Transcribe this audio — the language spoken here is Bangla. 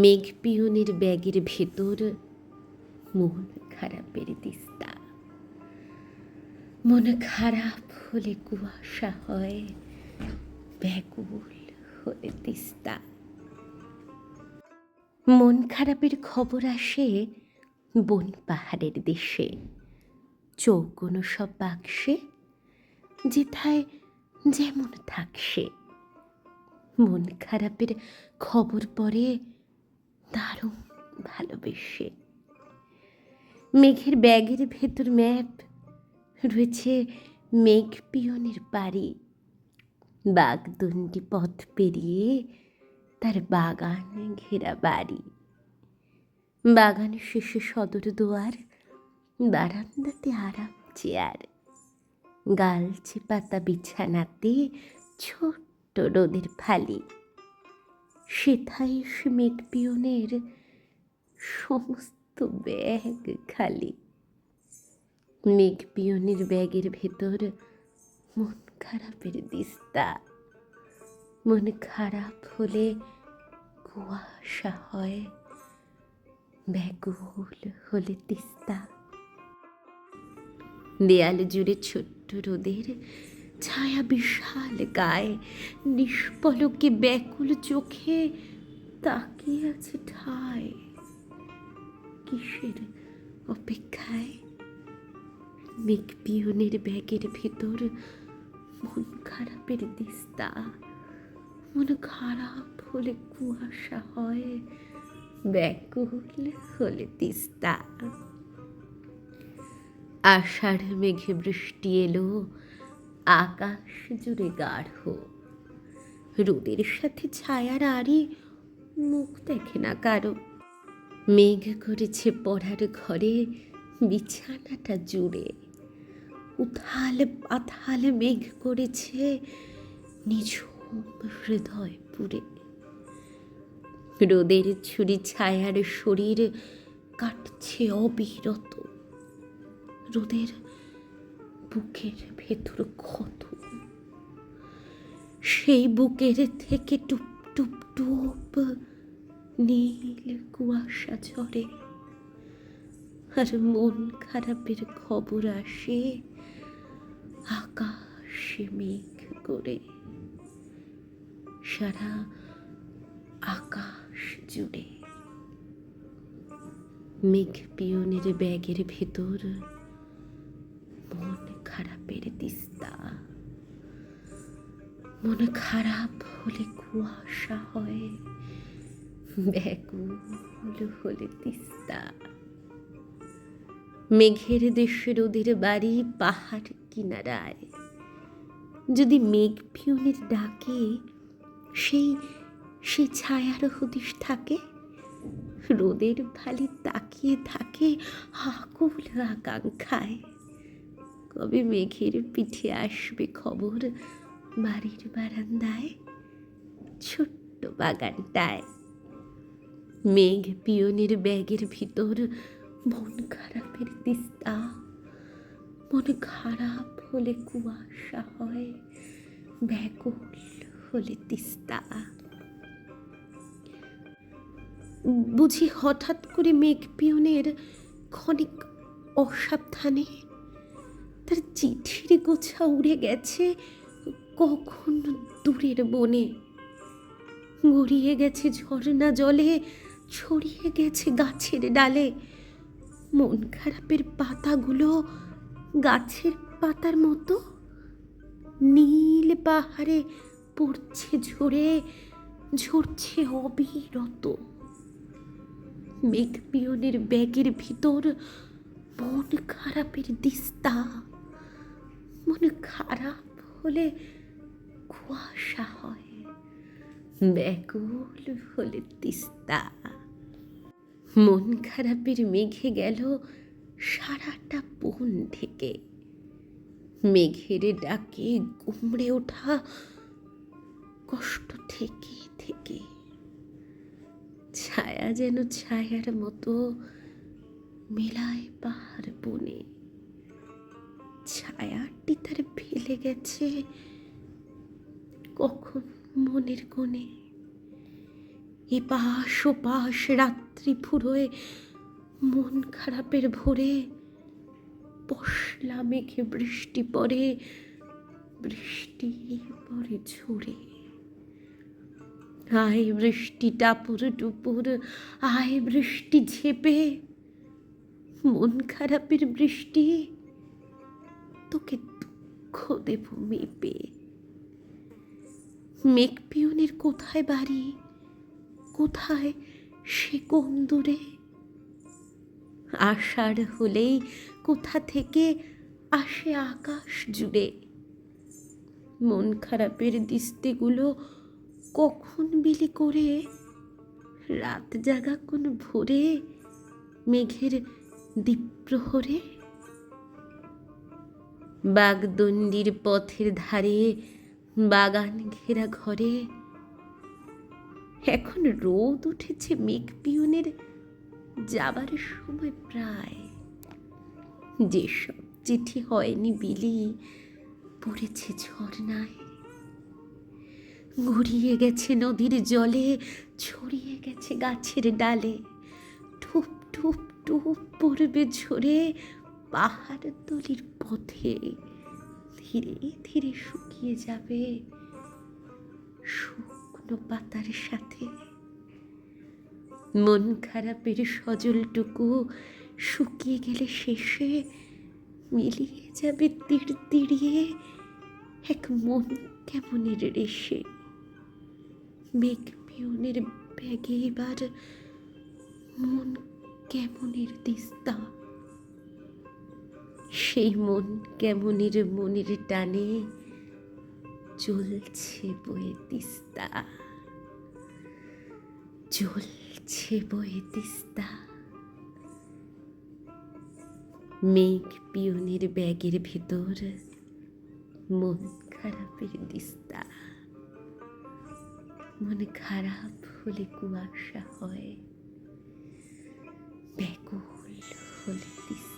মেঘ পিয়নের ব্যাগের ভেতর মন খারাপের দিস্তা। মন খারাপ হলে কুয়াশা হয়, ব্যাকুল হলে তিস্তা। মন খারাপের খবর আসে বন পাহাড়ের দেশে। চৌকোনো সব বাক্সে, যেথায় যেমন থাকসে মন খারাপের খবর পরে দারুণ ভালোবেসে। মেঘের ব্যাগের ভেতর ম্যাপ রয়েছে মেঘ পিয়নের বাড়ি বাগদণ্ডি পথ পেরিয়ে তার বাগান ঘেরা বাড়ি। বাগান শেষে সদর দুয়ার, বারান্দাতে আরাম চেয়ার। গালচে পাতা বিছানাতে ছোট্ট রোদের ফালি। সেথায় এসে পিয়নের সমস্ত ব্যাগ খালি। মেঘ পিয়নের ব্যাগের ভেতর মন খারাপের দিস্তা। মন খারাপ হলে কুয়াশা হয়, ব্যাকুল হলে তিস্তা। দেয়াল জুড়ে ছোট্ট রোদের ছায়া বিশাল গায়ে, নিষ্পলকে ব্যাকুল চোখে তাকিয়ে আছে ঠায়। কিসের অপেক্ষায়? মেঘ পিয়নের ব্যাগের ভেতর মন খারাপের দিস্তা, মন খারাপ হলে কুয়াশা হয়, ব্যাকুল হলে তিস্তা। আষাঢ় মেঘে বৃষ্টি এলো আকাশ জুড়ে গাঢ়। রোদের সাথে ছায়ার আড়ি মুখ দেখে না কারও। মেঘ করেছে পড়ার ঘরে বিছানাটা জুড়ে। উথাল পাথাল মেঘ করেছে নিঝুম হৃদয় পুরে রোদের ছুরি ছায়ার শরীর কাটছে অবিরত। রোদের বুকের ভেতর ক্ষত। সেই বুকের থেকে টুপ টুপ টুপ নীল কুয়াশা ঝরে। আর মন খারাপের খবর আসে আকাশে মেঘ করে। সারা আকাশ জুড়ে। মেঘ পিয়নের ব্যাগের ভেতর খারাপের দিস্তা মন খারাপ হলে কুয়াশা হয়, ব্যাকুল হলে তিস্তা। মেঘের দেশে রোদের বাড়ি পাহাড় কিনারায়। যদি মেঘ পিয়নের ডাকে, সেই সে ছায়ার হদিশ থাকে? রোদের ভালি তাকিয়ে থাকে আকুল আকাঙ্ক্ষায়। কবে মেঘের পিঠে আসবে খবর বাড়ির বারান্দায়? ছোট্ট বাগানটায়। মেঘ পিয়নের ব্যাগের ভিতর মন খারাপের তিস্তা। মন খারাপ হলে কুয়াশা হয়, ব্যাকুল হলে তিস্তা। বুঝি হঠাৎ করে মেঘ পিয়নের ক্ষণিক অসাবধানে তার চিঠির গোছা উড়ে গেছে কখন দূরের বনে। গড়িয়ে গেছে ঝর্ণা জলে, ছড়িয়ে গেছে গাছের ডালে। মন খারাপের পাতাগুলো গাছের পাতার মতো। নীল পাহাড়ে পড়ছে ঝরে, ঝরছে অবিরত। মেঘ পিয়নের ব্যাগের ভিতর মন খারাপের দিস্তা। মন খারাপ হলে কুয়াশা হয়। ব্যাকুল হলে তিস্তা। মন খারাপের মেঘে গেল সারাটা বন থেকে। মেঘের ডাকে গুমড়ে ওঠা কষ্ট থেকে থেকে। ছায়া যেন ছায়ার মতো মেলায় পাহাড় বনে। ছায়াটি তার ফেলে গেছে। কখন মনের কোণে? এপাশ ওপাশ রাত্রি ফুরোয়, মন খারাপের ভোরে। পশলা মেঘে বৃষ্টি পড়ে বৃষ্টি পড়ে ঝরে। আয় বৃষ্টি টাপুর টুপুর, আয় বৃষ্টি ঝেপে। মন খারাপের বৃষ্টি তোকে দুঃখ দেব মেপে। মেঘ কোথায় বাড়ি? কোথায় সে কোন দূরে? আষাঢ় হলেই কোথা থেকে আসে আকাশ জুড়ে? মন খারাপের দিস্তেগুলো কখন বিলি করে? রাত জাগা কোন ভোরে? মেঘের দ্বীপ্রহরে বাগদণ্ডির পথের ধারে, বাগান ঘেরা ঘরে। এখন রোদ উঠেছে মেঘ পিয়নের, যাবার সময় প্রায়। যেসব চিঠি হয়নি বিলি, পড়েছে ঝর্ণায়। গড়িয়ে গেছে নদীর জলে, ছড়িয়ে গেছে গাছের ডালে। টুপ টুপ টুপ পড়বে ঝরে পাহাড় তলির পথে ধীরে ধীরে শুকিয়ে যাবে শুকনো পাতার সাথে। মন খারাপের সজলটুকু শুকিয়ে গেলে শেষে মিলিয়ে যাবে তীর তিড়িয়ে এক মন কেমনের রেশে। মেঘ পিয়নের ব্যাগে এবার মন কেমনের দিস্তা সেই মন কেমনের মনের টানে চলছে বয়ে তিস্তা। চলছে বয়ে তিস্তা। মেঘ পিয়নের ব্যাগের ভেতর মন খারাপের দিস্তা মন খারাপ হলে কুয়াশা হয়, ব্যাকুল হলে তিস্তা।